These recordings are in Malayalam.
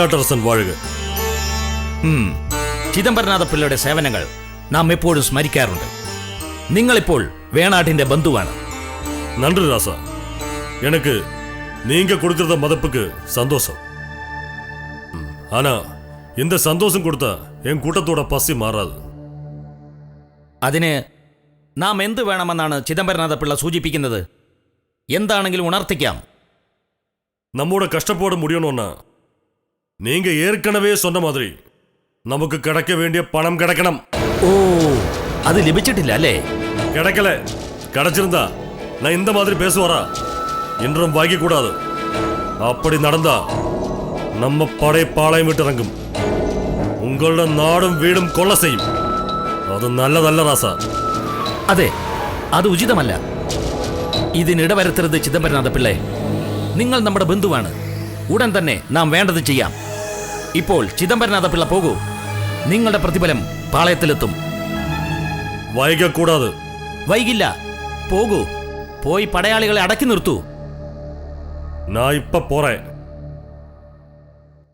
വേണാട്ടരസൻ വാഴുക ഉം. ചിദംബരനാഥ പിള്ളയുടെ സേവനങ്ങൾ നാം എപ്പോഴും സ്മരിക്കാറുണ്ട് നിങ്ങളിപ്പോൾ വേണാട്ടിന്റെ ബന്ധുവാണ് நன்றி ராசா எனக்கு நீங்க கொடுக்கறத மதிப்புக்கு சந்தோஷம் ம், ஆனா இந்த சந்தோஷம் கொடுத்தா என் கூட்டத்தோட பசி மாறாது അതിന് നാം എന്ത് വേണമെന്നാണ് ചിദംബരനാഥ പിള്ള സൂചിപ്പിക്കുന്നത് എന്താണെങ്കിലും ഉണർത്തിക്കാം நம்மோட கஷ்டப்பாடு முடியணும்னா நீங்க ஏற்கனவே சொன்ன மாதிரி நமக்கு கிடைக்க வேண்டிய பணம் கிடைக்கணும் ഓ അത് ലഭിച്ചിട്ടില്ല അല്ലേ கிடைக்கல கிடைச்சிருந்தா நான் இந்த மாதிரி பேசுவாரா இன்றும் வாங்கி கூடாது அப்படி நடந்தா நம்ம படை பாளையம் விட்டு இறங்கும் உங்களோட நாடும் வீடும் கொள்ள செய்யும் அது நல்லதல்ல ராசா അതെ അത് ഉചിതമല്ല ഇതിനിടവരുത്തരുത് ചിദംബരനാഥ പിള്ളേ നിങ്ങൾ നമ്മുടെ ബന്ധുവാണ് ഉടൻ തന്നെ നാം വേണ്ടത് ചെയ്യാം ഇപ്പോൾ ചിദംബരനാഥപിള്ള പോകൂ. നിങ്ങളുടെ പ്രതിഫലം പാളയത്തിലെത്തും. വൈകൂടാതെ വൈകില്ല. പോകൂ. പോയി പടയാളികളെ അടക്കി നിർത്തൂ. പോറേ.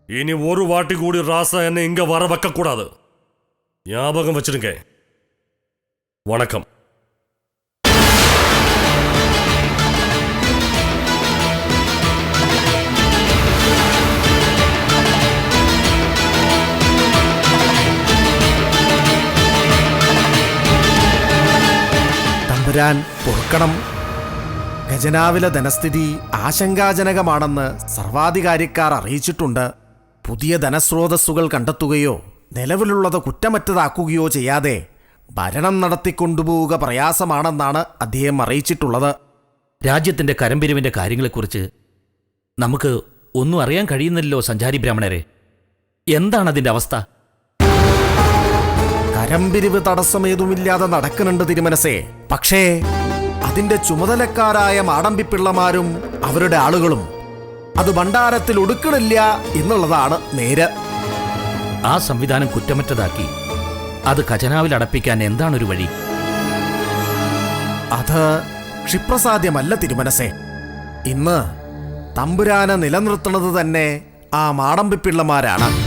ഇനി ഒരു വാട്ടി കൂടി റാസ എന്നെ ഇങ്ങ വറവെക്കൂടാതെ ഞാപകം ജ്ഞാപകം വണക്കം. തമ്പുരാൻ പൊറുക്കണം. ഖജനാവിലെ ധനസ്ഥിതി ആശങ്കാജനകമാണെന്ന് സർവാധികാരിക്കാർ അറിയിച്ചിട്ടുണ്ട്. പുതിയ ധനസ്രോതസ്സുകൾ കണ്ടെത്തുകയോ നിലവിലുള്ളത് കുറ്റമറ്റതാക്കുകയോ ചെയ്യാതെ ഭരണം നടത്തിക്കൊണ്ടുപോവുക പ്രയാസമാണെന്നാണ് അദ്ദേഹം അറിയിച്ചിട്ടുള്ളത്. രാജ്യത്തിന്റെ കരംപിരിവിന്റെ കാര്യങ്ങളെക്കുറിച്ച് നമുക്ക് ഒന്നും അറിയാൻ കഴിയുന്നില്ലല്ലോ സഞ്ചാരി ബ്രാഹ്മണരെ. എന്താണ് അതിന്റെ അവസ്ഥ? കരംപിരിവ് തടസ്സമേതുമില്ലാതെ നടക്കുന്നുണ്ട് തിരുമനസേ. പക്ഷേ അതിന്റെ ചുമതലക്കാരായ മാടമ്പിപ്പിള്ളമാരും അവരുടെ ആളുകളും അത് ഭണ്ഡാരത്തിൽ ഒടുക്കണില്ല എന്നുള്ളതാണ് നേര്. ആ സംവിധാനം കുറ്റമറ്റതാക്കി. അത് ഖജനാവിൽ അടപ്പിക്കാൻ എന്താണൊരു വഴി? അത് ക്ഷിപ്രസാധ്യമല്ല തിരുമനസേ. ഇന്ന് തമ്പുരാനെ നിലനിർത്തുന്നത് തന്നെ ആ മാടമ്പിപ്പിള്ളമാരാണ്.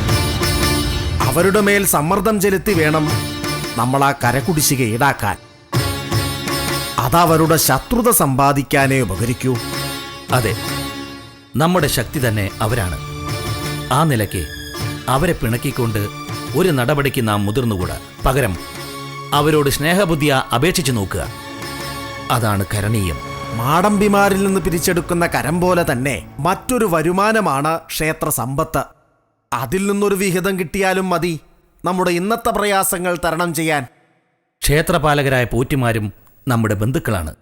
അവരുടെ മേൽ സമ്മർദ്ദം ചെലുത്തി വേണം നമ്മൾ ആ കരകുടിശ്ശിക ഈടാക്കാൻ. അതവരുടെ ശത്രുത സമ്പാദിക്കാനേ ഉപകരിക്കൂ. അതെ നമ്മുടെ ശക്തി തന്നെ അവരാണ്. ആ നിലയ്ക്ക് അവരെ പിണക്കിക്കൊണ്ട് ഒരു നടപടിക്ക് നാം മുതിർന്നുകൂടാ. പകരം അവരോട് സ്നേഹബുദ്ധിയ അപേക്ഷിച്ചു നോക്കുക. അതാണ് കരണീയം. മാടമ്പിമാരിൽ നിന്ന് പിരിച്ചെടുക്കുന്ന കരം പോലെ തന്നെ മറ്റൊരു വരുമാനമാണ് ക്ഷേത്ര സമ്പത്ത് അതിൽ നിന്നൊരു വിഹിതം കിട്ടിയാലും മതി നമ്മുടെ ഇന്നത്തെ പ്രയാസങ്ങൾ തരണം ചെയ്യാൻ. ക്ഷേത്രപാലകരായ പോറ്റിമാരും നമ്മുടെ ബന്ധുക്കളാണ്.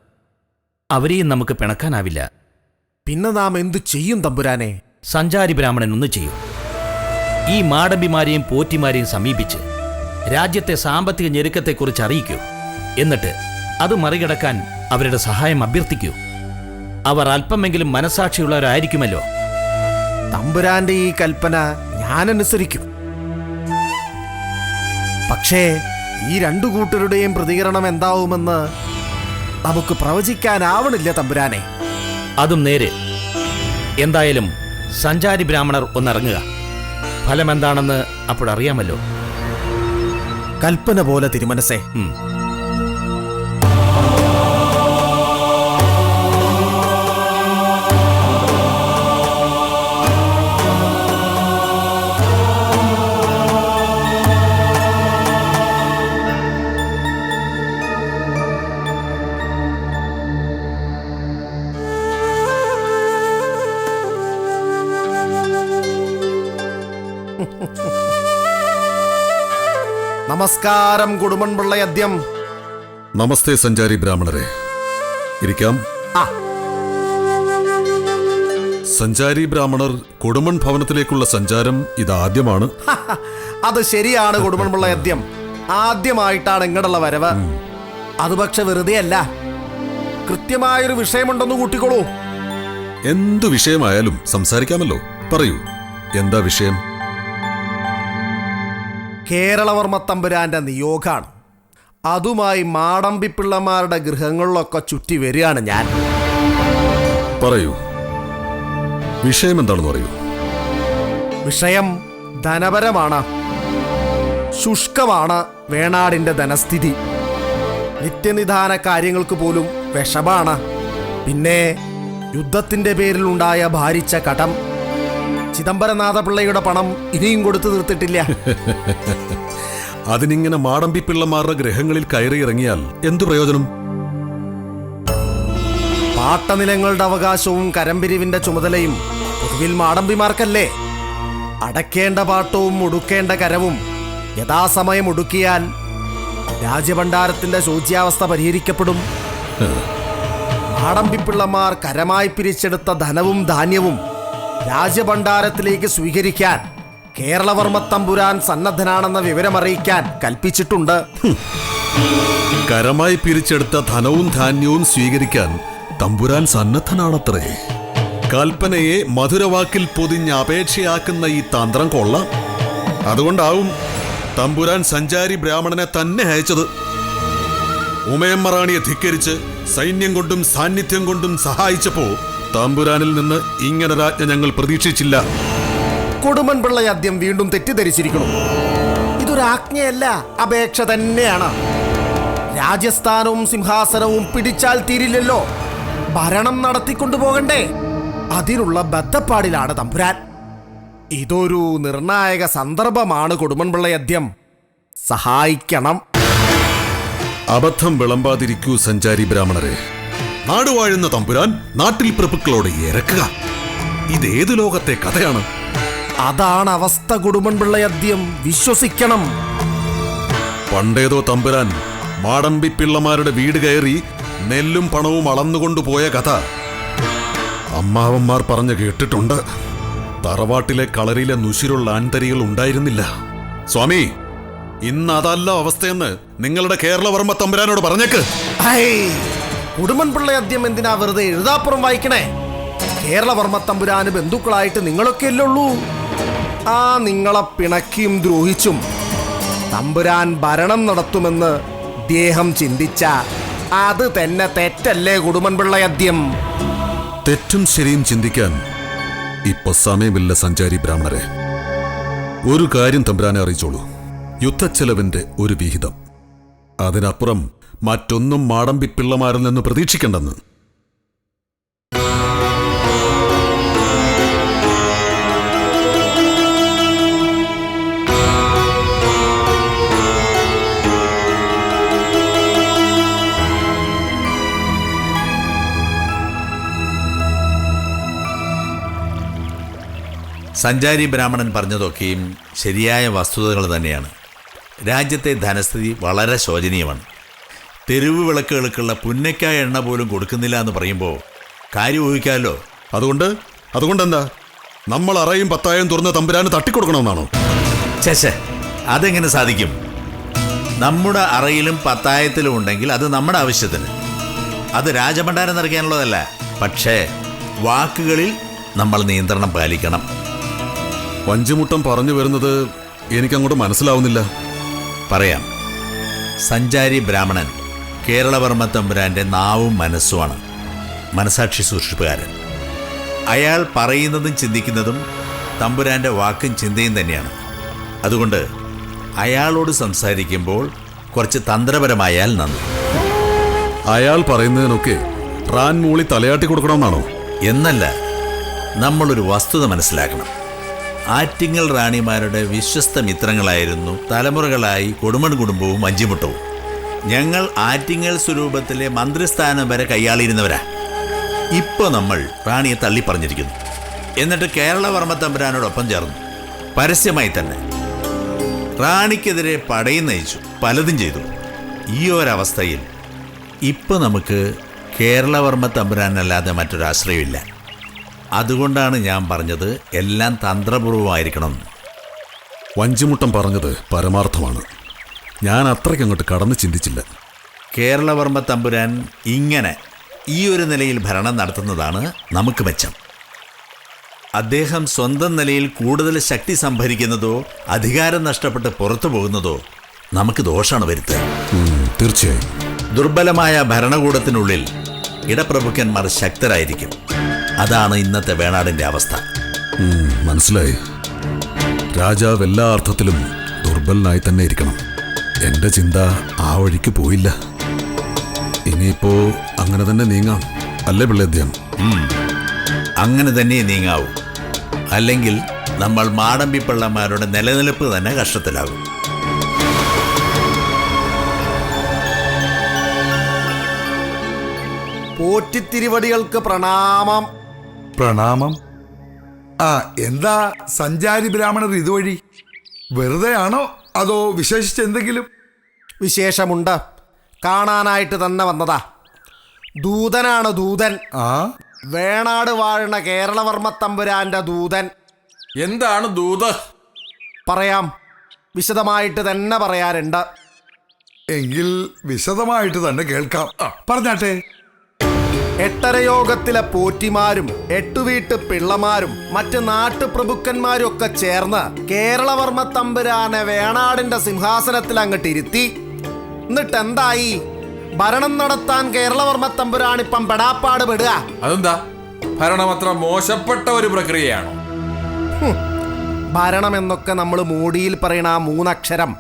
അവരെയും നമുക്ക് പിണക്കാനാവില്ല. പിന്നെ നാം എന്തു ചെയ്യും തമ്പുരാനെ? സഞ്ചാരി ബ്രാഹ്മണൻ ഒന്ന് ചെയ്യും. ഈ മാടമ്പിമാരെയും പോറ്റിമാരെയും സമീപിച്ച് രാജ്യത്തെ സാമ്പത്തിക ഞെരുക്കത്തെക്കുറിച്ച് അറിയിക്കൂ. എന്നിട്ട് അത് മറികടക്കാൻ അവരുടെ സഹായം അഭ്യർത്ഥിക്കൂ. അവർ അല്പമെങ്കിലും മനസാക്ഷിയുള്ളവരായിരിക്കുമല്ലോ തമ്പുരാന്റെ ഈ കൽപ്പന ഞാൻ അനുസരിക്കും പക്ഷേ ഈ രണ്ടു കൂട്ടരുടെയും പ്രതികരണം എന്താവുമെന്ന് നമുക്ക് പ്രവചിക്കാനാവണില്ല തമ്പുരാനെ. അതും നേര്. എന്തായാലും സഞ്ചാരി ബ്രാഹ്മണർ ഒന്നിറങ്ങുക. ഫലമെന്താണെന്ന് അപ്പോഴറിയാമല്ലോ. കൽപ്പന പോലെ തിരുമനസേ. നമസ്കാരം കുടുംബൻപിള്ള അദ്യം നമസ്തേ സഞ്ചാരി ബ്രാഹ്മണരെ. ഇരിക്കാം. ആ. സഞ്ചാരി ബ്രാഹ്മണർ കൊടുമൺ ഭവനത്തിലേക്കുള്ള സഞ്ചാരം ഇതാദ്യമാണ്. അത് ശരിയാണ് കുടുംബൻപിള്ള അദ്യം ആദ്യമായിട്ടാണ് ഇങ്ങടുള്ള വരവ്. അത് പക്ഷെ വെറുതെ അല്ല. കൃത്യമായൊരു വിഷയമുണ്ടെന്ന് കൂട്ടിക്കോളൂ. എന്തു വിഷയമായാലും സംസാരിക്കാമല്ലോ. പറയൂ. എന്താ വിഷയം? കേരളവർമ്മ തമ്പുരാന്റെ നിയോഗമാണ് അതുമായി മാടമ്പിപ്പിള്ളമാരുടെ ഗൃഹങ്ങളിലൊക്കെ ചുറ്റി വരികയാണ് ഞാൻ. പറയൂ. വിഷയം എന്താണെന്ന് പറയൂ. വിഷയം ധനപരമാണ്. ശുഷ്കമാണ് വേണാടിന്റെ ധനസ്ഥിതി. നിത്യനിധാന കാര്യങ്ങൾക്ക് പോലും വിഷമാണ്. പിന്നെ യുദ്ധത്തിന്റെ പേരിലുണ്ടായ ഭാരിച്ച കടം. ചിദംബരനാഥപിള്ളയുടെ പണം ഇനിയും കൊടുത്തു തീർത്തിട്ടില്ല. അതിനിങ്ങനെ മാടമ്പി പിള്ളമാരുടെ ഗ്രഹങ്ങളിൽ കയറിയിറങ്ങിയാൽ എന്തു പ്രയോജനം? പാട്ടനിലങ്ങളുടെ അവകാശവും കരമ്പിരിവിന്റെ ചുമതലയും പൊതുവിൽ മാടമ്പിമാർക്കല്ലേ? അടക്കേണ്ട പാട്ടവും ഒടുക്കേണ്ട കരവും യഥാസമയം ഒടുക്കിയാൽ രാജ്യഭണ്ഡാരത്തിന്റെ ശോച്യാവസ്ഥ പരിഹരിക്കപ്പെടും. മാടമ്പിപ്പിള്ളമാർ കരമായി പിരിച്ചെടുത്ത ധനവും ധാന്യവും രാജ്യഭണ്ഡാരത്തിലേക്ക് സ്വീകരിക്കാൻ കേരളവർമ്മ തമ്പുരാൻ സന്നദ്ധനാണെന്ന വിവരമറിയിക്കാൻ കൽപ്പിച്ചിട്ടുണ്ട്. കരമായി പിരിച്ചെടുത്ത ധനവും ധാന്യവും സ്വീകരിക്കാൻ തമ്പുരാൻ സന്നദ്ധനാണത്രേ. കൽപ്പനയെ മധുരവാക്കിൽ പൊതിഞ്ഞ് അപേക്ഷയാക്കുന്ന ഈ തന്ത്രം കൊള്ളാം. അതുകൊണ്ടാവും തമ്പുരാൻ സഞ്ചാരി ബ്രാഹ്മണനെ തന്നെ അയച്ചത്. ഉമയമ്മറാണിയെ ധിക്കരിച്ച് സൈന്യം കൊണ്ടും സാന്നിധ്യം കൊണ്ടും സഹായിച്ചപ്പോ തമ്പുരാനിൽ നിന്ന് ഇങ്ങനെ ഇങ്ങനൊരാജ്ഞ ഞങ്ങൾ പ്രതീക്ഷിച്ചില്ല. കൊടുമൺപിള്ള ആദ്യം വീണ്ടും തെറ്റിദ്ധരിച്ചിരിക്കുന്നു. ഇതൊരു ആജ്ഞയല്ല അപേക്ഷ തന്നെയാണ്. രാജസ്ഥാനവും സിംഹാസനവും പിടിച്ചാൽ തീരില്ലല്ലോ. ഭരണം നടത്തിക്കൊണ്ടുപോകണ്ടേ. അതിനുള്ള ബദ്ധപ്പാടിലാണ് തമ്പുരാൻ. ഇതൊരു നിർണായക സന്ദർഭമാണ് കൊടുമൺപിള്ളയദ്യം സഹായിക്കണം. അബദ്ധം വിളമ്പാതിരിക്കൂ സഞ്ചാരി ബ്രാഹ്മണരെ. നാടുവാഴുന്ന തമ്പുരാൻ നാട്ടിൽ പ്രഭുക്കളോട് ഇറക്കുക. ഇതേതു ലോകത്തെ കഥയാണ്? അതാണ് അവസ്ഥ കുടുംബൻപിള്ള അദ്യം വിശ്വസിക്കണം. പണ്ടേതോ തമ്പുരാൻ മാടമ്പി പിള്ളമാരുടെ വീട് കയറി നെല്ലും പണവും അളന്നുകൊണ്ടുപോയ കഥ. അമ്മാവന്മാർ പറഞ്ഞു കേട്ടിട്ടുണ്ട്. തറവാട്ടിലെ കളരിയിലെ നുശിരുള്ള ആൺതരികൾ ഉണ്ടായിരുന്നില്ല. സ്വാമി ഇന്ന് അതല്ല അവസ്ഥയെന്ന് നിങ്ങളുടെ കേരളവർമ്മ തമ്പുരാനോട് പറഞ്ഞേക്ക്. ഹൈ കുടുംബൻപിള്ള അദ്യം എന്തിനാ വെറുതെ എഴുതാപ്പുറം വായിക്കണേ? കേരളവർമ്മ തമ്പുരാന് ബന്ധുക്കളായിട്ട് നിങ്ങളൊക്കെ ഉള്ളൂ? ആ നിങ്ങളെ പിണക്കിയും ദ്രോഹിച്ചും തമ്പുരാൻ ഭരണം നടത്തുമെന്ന് ദേഹം ചിന്തിച്ച അത് തന്നെ തെറ്റല്ലേ കുടുംബൻപിള്ള അദ്യം തെറ്റും ശരിയും ചിന്തിക്കാൻ ഇപ്പൊ സമയമില്ല സഞ്ചാരി ബ്രാഹ്മണരെ. ഒരു കാര്യം തമ്പുരാനെ അറിയിച്ചോളൂ. യുദ്ധച്ചെലവിന്റെ ഒരു വിഹിതം. അതിനപ്പുറം മറ്റൊന്നും മാടമ്പി പിള്ളമാരിൽ നിന്ന് പ്രതീക്ഷിക്കണ്ടെന്ന്. സഞ്ചാരി ബ്രാഹ്മണൻ പറഞ്ഞതൊക്കെയും ശരിയായ വസ്തുതകൾ തന്നെയാണ്. രാജ്യത്തെ ധനസ്ഥിതി വളരെ ശോചനീയമാണ്. തെരുവ് വിളക്കുകൾക്കുള്ള പുന്നയ്ക്കായ എണ്ണ പോലും കൊടുക്കുന്നില്ല എന്ന് പറയുമ്പോൾ കാര്യം ഊഹിക്കാമല്ലോ. അതുകൊണ്ട് അതുകൊണ്ടെന്താ? നമ്മൾ അറയും പത്തായം തുറന്ന് തമ്പുരാന് തട്ടിക്കൊടുക്കണമെന്നാണോ? ചേച്ചേ അതെങ്ങനെ സാധിക്കും? നമ്മുടെ അറയിലും പത്തായത്തിലും ഉണ്ടെങ്കിൽ അത് നമ്മുടെ ആവശ്യത്തിന്. അത് രാജഭണ്ഡാരം നിറയ്ക്കാനുള്ളതല്ല. പക്ഷേ വാക്കുകളിൽ നമ്മൾ നിയന്ത്രണം പാലിക്കണം. പഞ്ചുമുട്ടം പറഞ്ഞു വരുന്നത് എനിക്കങ്ങോട്ട് മനസ്സിലാവുന്നില്ല. പറയാം. സഞ്ചാരി ബ്രാഹ്മണൻ. കേരളവർമ്മ തമ്പുരാന്റെ നാവും മനസ്സുമാണ്. മനസാക്ഷി സൂക്ഷിപ്പുകാരൻ. അയാൾ പറയുന്നതും ചിന്തിക്കുന്നതും തമ്പുരാന്റെ വാക്കും ചിന്തയും തന്നെയാണ്. അതുകൊണ്ട് അയാളോട് സംസാരിക്കുമ്പോൾ കുറച്ച് തന്ത്രപരമായാൽ നന്ദി. അയാൾ പറയുന്നതിനൊക്കെ റാൻ മൂളി തലയാട്ടി കൊടുക്കണമെന്നാണോ? എന്നല്ല നമ്മളൊരു വസ്തുത മനസ്സിലാക്കണം. ആറ്റിങ്ങൽ റാണിമാരുടെ വിശ്വസ്ത മിത്രങ്ങളായിരുന്നു തലമുറകളായി കൊടുമൺ കുടുംബവും അഞ്ചിമുട്ടവും. ഞങ്ങൾ ആറ്റിങ്ങൽ സ്വരൂപത്തിലെ മന്ത്രിസ്ഥാനം വരെ കൈയാളിയിരുന്നവരാ ഇപ്പൊ നമ്മൾ റാണിയെ തള്ളിപ്പറഞ്ഞിരിക്കുന്നു. എന്നിട്ട് കേരളവർമ്മ തമ്പുരാനോടൊപ്പം ചേർന്നു. പരസ്യമായി തന്നെ. റാണിക്കെതിരെ പടയും നയിച്ചു. പലതും ചെയ്തു. ഈ ഒരവസ്ഥയിൽ ഇപ്പൊ നമുക്ക് കേരളവർമ്മ തമ്പുരാനല്ലാതെ മറ്റൊരാശ്രയമില്ല. അതുകൊണ്ടാണ് ഞാൻ പറഞ്ഞത് എല്ലാം തന്ത്രപൂർവമായിരിക്കണം. വഞ്ചിമുട്ടം പറഞ്ഞത് പരമാർത്ഥമാണ്. ഞാൻ അത്രയ്ക്ക് അങ്ങോട്ട് കടന്നു ചിന്തിച്ചില്ല. കേരളവർമ്മ തമ്പുരാൻ ഇങ്ങനെ ഈ ഒരു നിലയിൽ ഭരണം നടത്തുന്നതാണ് നമുക്ക് മെച്ചം. അദ്ദേഹം സ്വന്തം നിലയിൽ കൂടുതൽ ശക്തി സംഭരിക്കുന്നതോ അധികാരം നഷ്ടപ്പെട്ട് പുറത്തു പോകുന്നതോ നമുക്ക് ദോഷമാണ് വരുത്തുക. തീർച്ചയായും. ദുർബലമായ ഭരണകൂടത്തിനുള്ളിൽ ഇടപ്രഭുക്കന്മാർ ശക്തരായിരിക്കും. അതാണ് ഇന്നത്തെ വേണാടിന്റെ അവസ്ഥ. മനസ്സിലായി. രാജാവ് എല്ലാ അർത്ഥത്തിലും ദുർബലനായി തന്നെ ഇരിക്കണം. എന്റെ ചിന്ത ആ വഴിക്ക് പോയില്ല. ഇനിയിപ്പോ അങ്ങനെ തന്നെ നീങ്ങാം. അല്ലേ പിള്ളേദ്യം അങ്ങനെ തന്നെ നീങ്ങാവൂ. അല്ലെങ്കിൽ നമ്മൾ മാടമ്പിപ്പള്ളമാരുടെ നിലനിൽപ്പ് തന്നെ കഷ്ടത്തിലാകും. പോറ്റിത്തിരിവടികൾക്ക് പ്രണാമം. പ്രണാമം? ആ എന്താ സഞ്ചാരി ബ്രാഹ്മണർ ഇതുവഴി? വെറുതെയാണോ? ആണോ അതോ വിശേഷിച്ച് എന്തെങ്കിലും? വിശേഷമുണ്ട്. കാണാനായിട്ട് തന്നെ വന്നതാ. ദൂതനാണ് ദൂതൻ. ആ? വേണാട് വാഴണ കേരളവർമ്മ തമ്പുരാന്റെ ദൂതൻ. എന്താണ് ദൂത്? പറയാം. വിശദമായിട്ട് തന്നെ പറയാറുണ്ട് എങ്കിൽ വിശദമായിട്ട് തന്നെ കേൾക്കാം. ആ, പറഞ്ഞാട്ടെ. എട്ടരയോഗത്തിലെ പോറ്റിമാരും എട്ടുവീട്ട് പിള്ളമാരും മറ്റ് നാട്ടുപ്രഭുക്കന്മാരും ഒക്കെ ചേർന്ന് കേരളവർമ്മ തമ്പുരാനെ വേണാടിന്റെ സിംഹാസനത്തിൽ അങ്ങോട്ട് ഇരുത്തി എന്നിട്ട് എന്തായി ഭരണം നടത്താൻ കേരളവർമ്മ തമ്പുരാൻ ഇപ്പം പെടാപ്പാട് പെടുക. അതെന്താ? ഭരണം അത്ര മോശപ്പെട്ട ഒരു പ്രക്രിയയാണ്? ഭരണം എന്നൊക്കെ നമ്മൾ മൂടിയിൽ പറയുന്ന ആ മൂന്നക്ഷരം.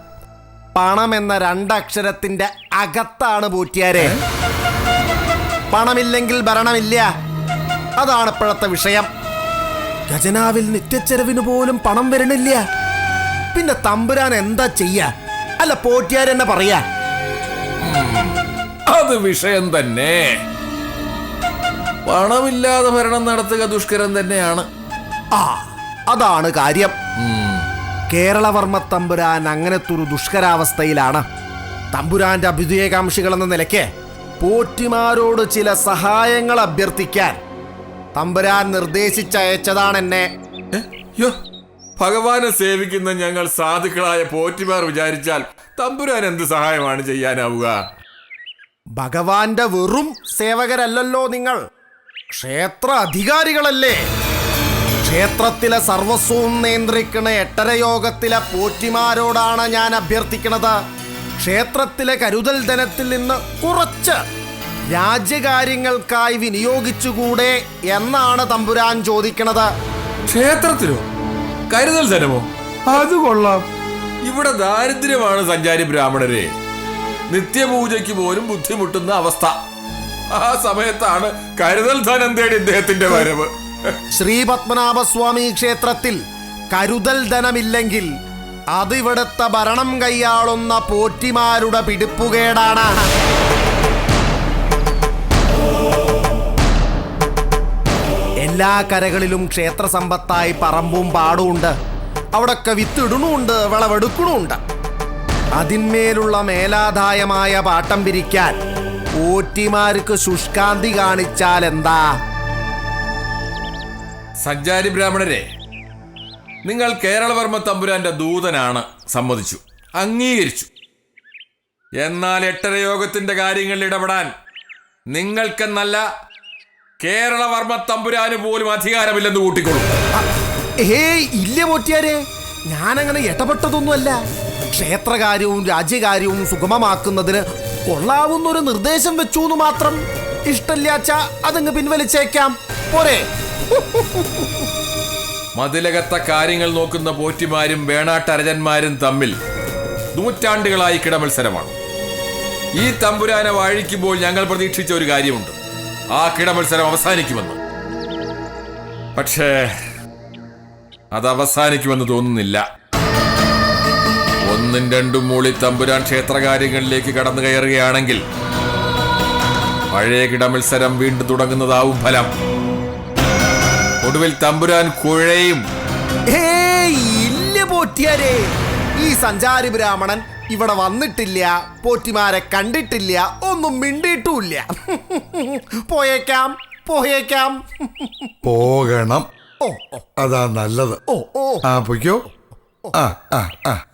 പണം എന്ന രണ്ടക്ഷരത്തിന്റെ അകത്താണ് പോറ്റിയാരെ. പണമില്ലെങ്കിൽ ഭരണമില്ല. അതാണ് ഇപ്പോഴത്തെ വിഷയം. ഖജനാവിൽ നിത്യച്ചെലവിന് പോലും പണം വരണില്ല. പിന്നെ തമ്പുരാൻ എന്താ ചെയ്യ? അല്ല പോറ്റിയാരെന്നെ പറയാ? അത് വിഷയം തന്നെ. പണമില്ലാതെ ഭരണം നടത്തുക ദുഷ്കരം തന്നെയാണ്. ആ അതാണ് കാര്യം. കേരളവർമ്മ തമ്പുരാൻ അങ്ങനത്തെ ഒരു ദുഷ്കരാവസ്ഥയിലാണ്. തമ്പുരാന്റെ അഭ്യുദയകാംക്ഷികൾ എന്ന നിലയ്ക്ക് പോറ്റിമാരോട് ചില സഹായങ്ങൾ അഭ്യർത്ഥിക്കാൻ തമ്പുരാൻ നിർദ്ദേശിച്ചയച്ചതാണ് എന്നെ യോ ഭഗവാനെ സേവിക്കുന്ന ഞങ്ങൾ സാധുക്കളായ പോറ്റിമാർ വിചാരിച്ചാൽ തമ്പുരാൻ എന്ത് സഹായമാണ് ചെയ്യാനാവുക? ഭഗവാന്റെ വെറും സേവകരല്ലല്ലോ നിങ്ങൾ. ക്ഷേത്ര അധികാരികളല്ലേ? ക്ഷേത്രത്തിലെ സർവസ്വവും നിയന്ത്രിക്കുന്ന എട്ടരയോഗത്തിലെ പോറ്റിമാരോടാണ് ഞാൻ അഭ്യർത്ഥിക്കുന്നത് ക്ഷേത്രത്തിലെ കരുതൽ ധനത്തിൽ നിന്ന് കുറച്ച് രാജ്യകാര്യങ്ങൾക്കായി വിനിയോഗിച്ചുകൂടെ എന്നാണ് തമ്പുരാൻ ചോദിക്കണത്. ക്ഷേത്രത്തിലോ? കരുതൽ ധനമോ അത് കൊള്ളാം. ഇവിടെ ദാരിദ്ര്യമാണ് സഞ്ചാരി ബ്രാഹ്മണരെ. നിത്യപൂജയ്ക്ക് പോലും ബുദ്ധിമുട്ടുന്ന അവസ്ഥ. ആ സമയത്താണ് കരുതൽ ധനം തേടി ഇദ്ദേഹത്തിന്റെ വരവ്. ശ്രീപത്മനാഭസ്വാമി ക്ഷേത്രത്തിൽ കരുതൽ ധനമില്ലെങ്കിൽ അതിവിടുത്തെ ഭരണം കൈയാളുന്ന പോറ്റിമാരുടെ പിടിപ്പുകേടാണ്. എല്ലാ കരകളിലും ക്ഷേത്ര സമ്പത്തായി പറമ്പും പാടുമുണ്ട്. അവിടൊക്കെ വിത്തിടണുണ്ട് വിളവെടുക്കണുണ്ട് അതിന്മേലുള്ള മേലാദായമായ പാട്ടം പിരിക്കാൻ പോറ്റിമാർക്ക് ശുഷ്കാന്തി കാണിച്ചാൽ എന്താ സഞ്ചാരി ബ്രാഹ്മണരെ നിങ്ങൾ കേരളവർമ്മ തമ്പുരാന്റെ ദൂതനാണ് സമ്മതിച്ചു അംഗീകരിച്ചു. എന്നാൽ എട്ടര യോഗത്തിന്റെ കാര്യങ്ങളിൽ ഇടപെടാൻ നിങ്ങൾക്കെന്നല്ല കേരളവർമ്മ തമ്പുരാന് പോലും അധികാരമില്ലെന്ന് കൂട്ടിക്കൊള്ളു ഞാനങ്ങനെ ഇടപെട്ടതൊന്നുമല്ല. ക്ഷേത്രകാര്യവും രാജ്യകാര്യവും സുഗമമാക്കുന്നതിന് കൊള്ളാവുന്ന ഒരു നിർദ്ദേശം വെച്ചു എന്ന് മാത്രം ഇഷ്ടമില്ലാച്ച അതങ്ങ് പിൻവലിച്ചേക്കാം. പോരെ. മതിലകത്ത കാര്യങ്ങൾ നോക്കുന്ന പോറ്റിമാരും വേണാട്ടരജന്മാരും തമ്മിൽ നൂറ്റാണ്ടുകളായി കിടമത്സരമാണ്. ഈ തമ്പുരാനെ വാഴിക്കുമ്പോൾ ഞങ്ങൾ പ്രതീക്ഷിച്ച ഒരു കാര്യമുണ്ട്. ആ കിടമത്സരം അവസാനിക്കുമെന്ന്. പക്ഷേ അത് അവസാനിക്കുമെന്ന് തോന്നുന്നില്ല. ഒന്നും രണ്ടും മൂളി തമ്പുരാൻ ക്ഷേത്രകാര്യങ്ങളിലേക്ക് കടന്നു കയറുകയാണെങ്കിൽ പഴയ കിടമത്സരം വീണ്ടും തുടങ്ങുന്നതാവും ഫലം. ഒടുവിൽ തമ്പുരാൻ കുഴയും. ഇല്ല പോറ്റിയാരെ. ഈ സഞ്ചാരി ബ്രാഹ്മണൻ ഇവിടെ വന്നിട്ടില്ല. പോറ്റിമാരെ കണ്ടിട്ടില്ല. ഒന്നും മിണ്ടിയിട്ടുമില്ല പോയേക്കാം പോയേക്കാം. പോകണം. അതാ നല്ലത്. ഓ ഓ. ആ പൊയ്ക്കോ. ആ ആ ആ.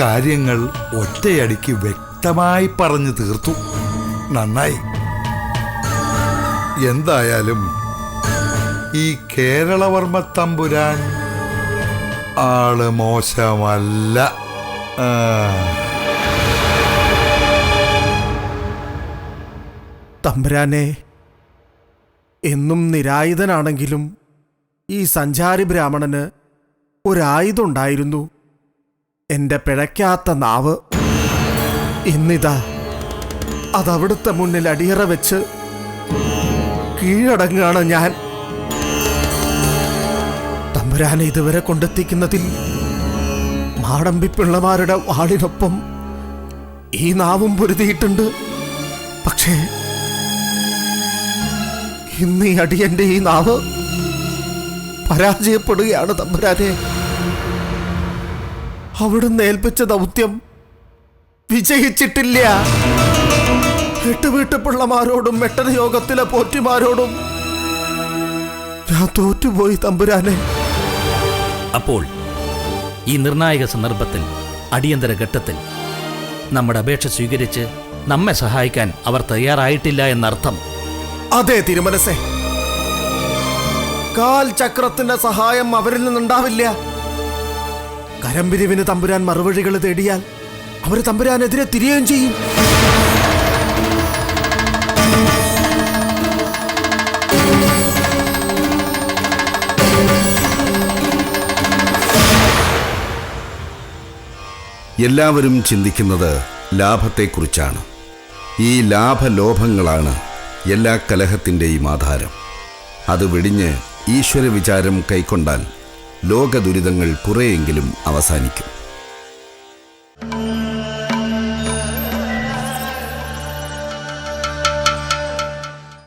കാര്യങ്ങൾ ഒറ്റയടിക്ക് വ്യക്തമായി പറഞ്ഞു തീർത്തു. നന്നായി. എന്തായാലും ഈ കേരളവർമ്മ തമ്പുരാൻ ആൾ മോശമല്ല. തമ്പുരാനെ എന്നും നിരായുധനാണെങ്കിലും ഈ സഞ്ചാരി ബ്രാഹ്മണന് ഒരായുധമുണ്ടായിരുന്നു. എന്റെ പിഴയ്ക്കാത്ത നാവ്. ഇന്നിതാ അതവിടുത്തെ മുന്നിൽ അടിയറ വെച്ച് കീഴടങ്ങുകയാണ് ഞാൻ. തമ്പുരാനെ ഇതുവരെ കൊണ്ടെത്തിക്കുന്നതിൽ മാടമ്പിപ്പിള്ളമാരുടെ വാളിനൊപ്പം ഈ നാവും പൊരുതിയിട്ടുണ്ട്. പക്ഷേ ഇന്ന് ഈ അടിയന്റെ ഈ നാവ് പരാജയപ്പെടുകയാണ് തമ്പുരാനെ. അവിടുന്ന് ഏൽപ്പിച്ച ദൗത്യം വിജയിച്ചിട്ടില്ല. എട്ട് വീട്ടുപിള്ളമാരോടും മെട്ടന യോഗത്തിലെ പോറ്റിമാരോടും ഞാൻ തോറ്റുപോയി തമ്പുരാനെ. അപ്പോൾ ഈ നിർണായക സന്ദർഭത്തിൽ അടിയന്തര ഘട്ടത്തിൽ നമ്മുടെ അപേക്ഷ സ്വീകരിച്ച് നമ്മെ സഹായിക്കാൻ അവർ തയ്യാറായിട്ടില്ല എന്നർത്ഥം. അതെ തിരുമനസേ. കാൽ ചക്രത്തിന്റെ സഹായം അവരിൽ നിന്നുണ്ടാവില്ല. കരമ്പിരിവിന് തമ്പുരാൻ മറുവഴികൾ തേടിയാൽ അവർ തമ്പുരാനെതിരെ തിരിയുകയും ചെയ്യും. എല്ലാവരും ചിന്തിക്കുന്നത് ലാഭത്തെക്കുറിച്ചാണ്. ഈ ലാഭലോഭങ്ങളാണ് എല്ലാ കലഹത്തിന്റെയും ആധാരം. അത് വെടിഞ്ഞ് ഈശ്വര വിചാരം കൈക്കൊണ്ടാൽ ലോകദുരിതങ്ങൾ ദുരിതങ്ങൾ കുറെയെങ്കിലും അവസാനിക്കും.